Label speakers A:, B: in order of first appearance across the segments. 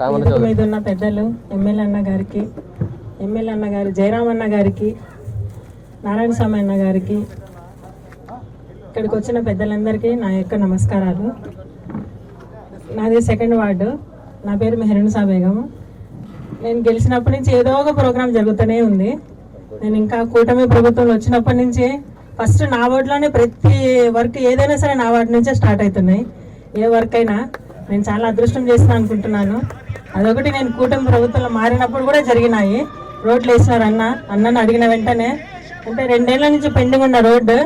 A: వేదిక మీద ఉన్న పెద్దలు ఎమ్మెల్యే అన్న గారికి ఎమ్మెల్యే అన్న గారు జయరామ్ అన్న గారికి నారాయణ స్వామి అన్న గారికి ఇక్కడికి వచ్చిన పెద్దలందరికీ నా యొక్క నమస్కారాలు. నాది సెకండ్ వార్డు. నా పేరు మెహరునిసా బేగం. నేను గెలిచినప్పటి నుంచి ఏదో ఒక ప్రోగ్రాం జరుగుతూనే ఉంది. నేను ఇంకా కూటమి ప్రభుత్వంలో వచ్చినప్పటి నుంచి ఫస్ట్ నా వార్డులోనే ప్రతి వర్క్ ఏదైనా సరే నా వార్డు నుంచే స్టార్ట్ అవుతున్నాయి. ఏ వర్క్ అయినా నేను చాలా అదృష్టం చేసిన అనుకుంటున్నాను. అదొకటి నేను కూటమి ప్రభుత్వంలో మారినప్పుడు కూడా జరిగినాయి. రోడ్లు వేసినారు అన్న అన్నను అడిగిన వెంటనే అంటే రెండేళ్ళ నుంచి పెండింగ్ ఉన్న రోడ్డు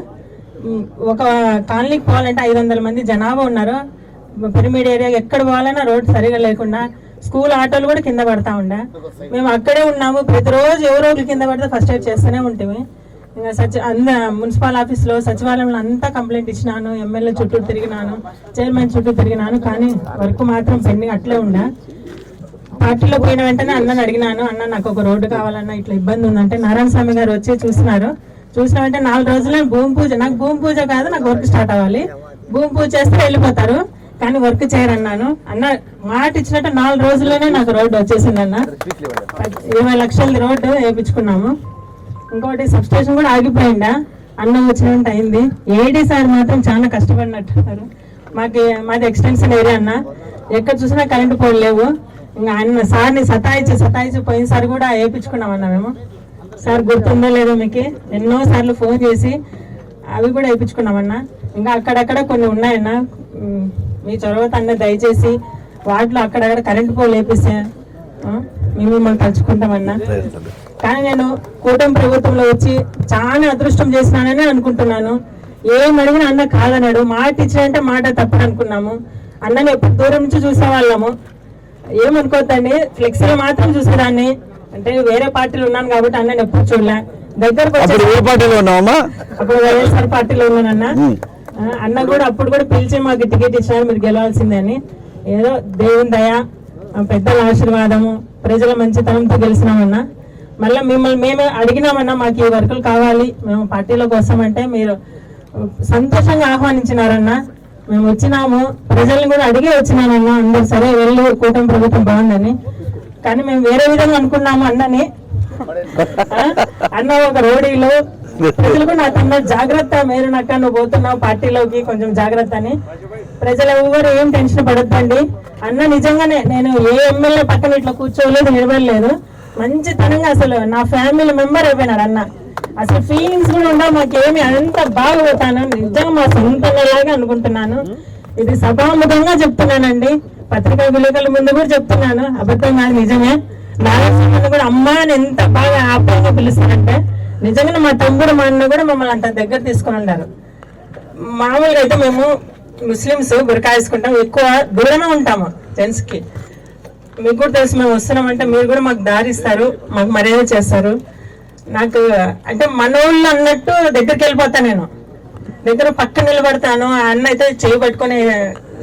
A: ఒక కాలనీకి పోవాలంటే ఐదు వందల మంది జనాభా ఉన్నారు. పిరమిడ్ ఏరియా ఎక్కడ పోవాలన్నా రోడ్ సరిగా లేకుండా స్కూల్ ఆటోలు కూడా కింద పడతా ఉండే. మేము అక్కడే ఉన్నాము. ప్రతిరోజు ఎవరో ఒకరు కింద పడితే ఫస్ట్ ఎయిడ్ చేస్తూనే ఉంటుంది ఇంకా సచి అంద మున్సిపల్ ఆఫీస్లో సచివాలయంలో అంతా కంప్లైంట్ ఇచ్చినాను. ఎమ్మెల్యే చుట్టూ తిరిగినాను. చైర్మన్ చుట్టూ తిరిగినాను. కానీ వర్క్ మాత్రం పెండింగ్ అట్లే ఉండే. పార్టీలో పోయిన వెంటనే అన్నని అడిగినాను అన్న నాకు ఒక రోడ్డు కావాలన్న ఇట్లా ఇబ్బంది ఉందంటే నారాయణ స్వామి గారు వచ్చి చూసినారు. చూసిన వెంటనే నాలుగు రోజుల్లో భూమి పూజ నాకు భూమి పూజ కాదు నాకు వర్క్ స్టార్ట్ అవ్వాలి. భూమి పూజ చేస్తే వెళ్ళిపోతారు కానీ వర్క్ చేయరన్నాను. అన్న మాట ఇచ్చినట్టు నాలుగు రోజుల్లోనే నాకు రోడ్డు వచ్చేసింది అన్న. ఇరవై లక్షల రోడ్డు వేయించుకున్నాము. ఇంకోటి సబ్ స్టేషన్ కూడా ఆగిపోయిందా? అన్నం వచ్చినట్టు అయింది. ఏడీ సార్ మాత్రం చాలా కష్టపడినట్టున్నారు. మాకు మాది ఎక్స్టెన్షన్ ఏరియా అన్న. ఎక్కడ చూసినా కరెంటు పోలేవు ఇంకా అన్న సార్ని సతాయించి సతాయించి పోయినసారి కూడా వేయించుకున్నామన్నా మేము. సార్ గుర్తుందో లేదో మీకు. ఎన్నో సార్లు ఫోన్ చేసి అవి కూడా వేయించుకున్నామన్నా. ఇంకా అక్కడక్కడ కొన్ని ఉన్నాయన్న. మీ చొరవత అన్న దయచేసి వాటిలో అక్కడక్కడ కరెంటు పోల్ వేపిస్తే మేము మిమ్మల్ని తలుచుకుంటామన్నా. కానీ నేను కూటమి ప్రభుత్వంలో వచ్చి చాలా అదృష్టం చేసినానని అనుకుంటున్నాను. ఏం అడిగినా అన్న కాదన్నాడు. మాట ఇచ్చినంటే మాట తప్పని అనుకున్నాము అన్నని ఎప్పుడు దూరం నుంచి చూసేవాళ్ళము. ఏమనుకోవద్దండి ఫ్లెక్సీలో మాత్రం చూసేదాన్ని. అంటే వేరే పార్టీలు ఉన్నాను కాబట్టి అన్నని ఎప్పుడు చూడలే. దగ్గరకు వచ్చే
B: అప్పుడు ఏ పార్టీలో ఉన్నావమ్మా?
A: అప్పుడు వైఎస్ఆర్ పార్టీలో ఉన్నానన్న అన్న. కూడా అప్పుడు కూడా పిలిచి మాకు టికెట్ ఇచ్చినారు మీరు గెలవాల్సిందే అని. ఏదో దేవుని దయ పెద్దల ఆశీర్వాదము ప్రజల మంచితనంతో గెలిచినామన్నా మళ్ళీ మిమ్మల్ని మేమే అడిగినామన్నా మాకు ఈ వర్కులు కావాలి మేము పార్టీలోకి వస్తామంటే మీరు సంతోషంగా ఆహ్వానించినారన్న. మేము వచ్చినాము. ప్రజల్ని కూడా అడిగి వచ్చినామమ్మా. అందరు సరే వెళ్ళు కూటమి ప్రభుత్వం బాగుందని. కానీ మేము వేరే విధంగా అనుకున్నాము అన్నని. అన్న ఒక రోడీలో. ప్రజలు కూడా నాకు అన్న జాగ్రత్త మీరు నువ్వు పోతున్నావు పార్టీలోకి కొంచెం జాగ్రత్త అని. ప్రజలు ఎవరు ఏం టెన్షన్ పడద్దండి. అన్న నిజంగానే నేను ఏ ఎమ్మెల్యే పక్కన ఇట్లా కూర్చోలేదు నిలబడలేదు. మంచితనంగా అసలు నా ఫ్యామిలీ మెంబర్ అయిపోయినాడు అన్న. అసలు ఫీలింగ్స్ కూడా ఉండవు మాకేమి అంత బాగా పోతాను నిజంగా మా సొంతలాగా అనుకుంటున్నాను. ఇది సభాముఖంగా చెప్తున్నానండి. పత్రికా విలేకరుల ముందు కూడా చెప్తున్నాను. అబద్ధం కాదు నిజమే. నారాయణ కూడా అమ్మ అని ఎంత బాగా ఆప్యాయంగా పిలుస్తారంటే నిజంగా మా తమ్ముడు మా అన్న కూడా మమ్మల్ని అంత దగ్గర తీసుకుని ఉన్నారు మామూలుగా అయితే మేము ముస్లిమ్స్ బురకా వేసుకుంటాం. ఎక్కువ దూరమే ఉంటాము జెంట్స్కి. మీకు కూడా తెలుసు మేము వస్తున్నామంటే మీరు కూడా మాకు దారిస్తారు మాకు మర్యాద చేస్తారు. నాకు అంటే మనోళ్ళు అన్నట్టు దగ్గరికి వెళ్ళిపోతా నేను. దగ్గర పక్క నిలబడతాను. ఆ అన్న అయితే చేయి పట్టుకొని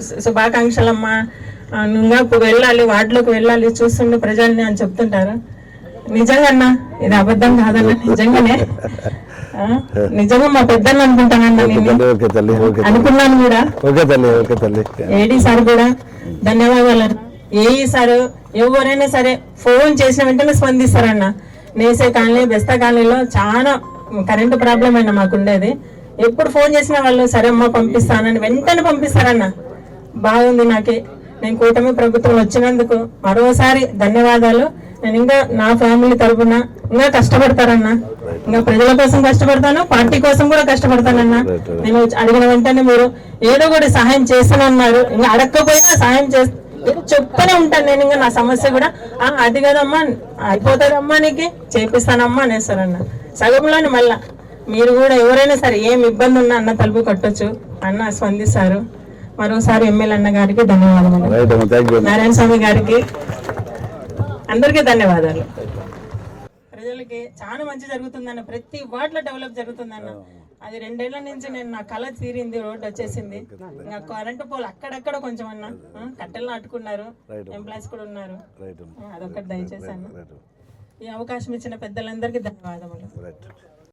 A: "సు- శుభాకాంక్షలమ్మా. నువ్వు వెళ్ళాలి వార్డులోకి వెళ్ళాలి చూస్తుండే ప్రజల్ని అని చెప్తుంటారు. నిజంగా అన్న ఇది అబద్ధం కాదన్న నిజంగానే. నిజంగా మా పెద్దలు అనుకుంటానన్న అనుకున్నాను కూడా. ఏడీ సార్ కూడా ధన్యవాదాలు. ఏఈ సార్ ఎవరైనా సరే ఫోన్ చేసిన వెంటనే స్పందిస్తారన్న. నేసే కాలనీ బెస్తా కాలనీలో చాలా కరెంటు ప్రాబ్లం అయినా మాకు ఉండేది ఎప్పుడు ఫోన్ చేసినా వాళ్ళు సరే అమ్మా పంపిస్తానని వెంటనే పంపిస్తారన్న. బాగుంది నాకే. నేను కూటమి ప్రభుత్వం వచ్చినందుకు మరోసారి ధన్యవాదాలు. నేను ఇంకా నా ఫ్యామిలీ తరపున ఇంకా కష్టపడతారన్న. ఇంకా ప్రజల కోసం కష్టపడతాను పార్టీ కోసం కూడా కష్టపడతానన్నా. నేను అడిగిన వెంటనే మీరు ఏదో ఒకటి సహాయం చేస్తానన్నారు. ఇంకా అడగకపోయినా సహాయం చేస్తా చెప్తూనే ఉంటాను నేను ఇంకా నా సమస్య కూడా. "ఆ, అది కదమ్మా అయిపోతుందమ్మా నీకు చేపిస్తానమ్మా అనేస్తారన్న సగంలోని మళ్ళా. మీరు కూడా ఎవరైనా సరే ఏం ఇబ్బంది ఉన్నా అన్న తలుపు కట్టొచ్చు. అన్న స్పందిస్తారు. మరోసారి ఎమ్మెల్యే అన్న గారికి ధన్యవాదాలు నారాయణ స్వామి గారికి అందరికీ ధన్యవాదాలు. ప్రజలకి చాలా మంచి జరుగుతుందన్న ప్రతి వార్డులో డెవలప్ జరుగుతుందన్న. అది రెండేళ్ళ నుంచి నేను నా కళ తీరింది రోడ్డు వచ్చేసింది. ఇంకా కరెంటు పోల్ అక్కడక్కడ కొంచెం అన్న. కట్టెలు నాటుకున్నారు. ఎంప్లాయీస్ కూడా ఉన్నారు. అదొకటి దయచేసి అన్న.
B: రైట్
A: ఈ అవకాశం ఇచ్చిన పెద్దలందరికీ ధన్యవాదములు.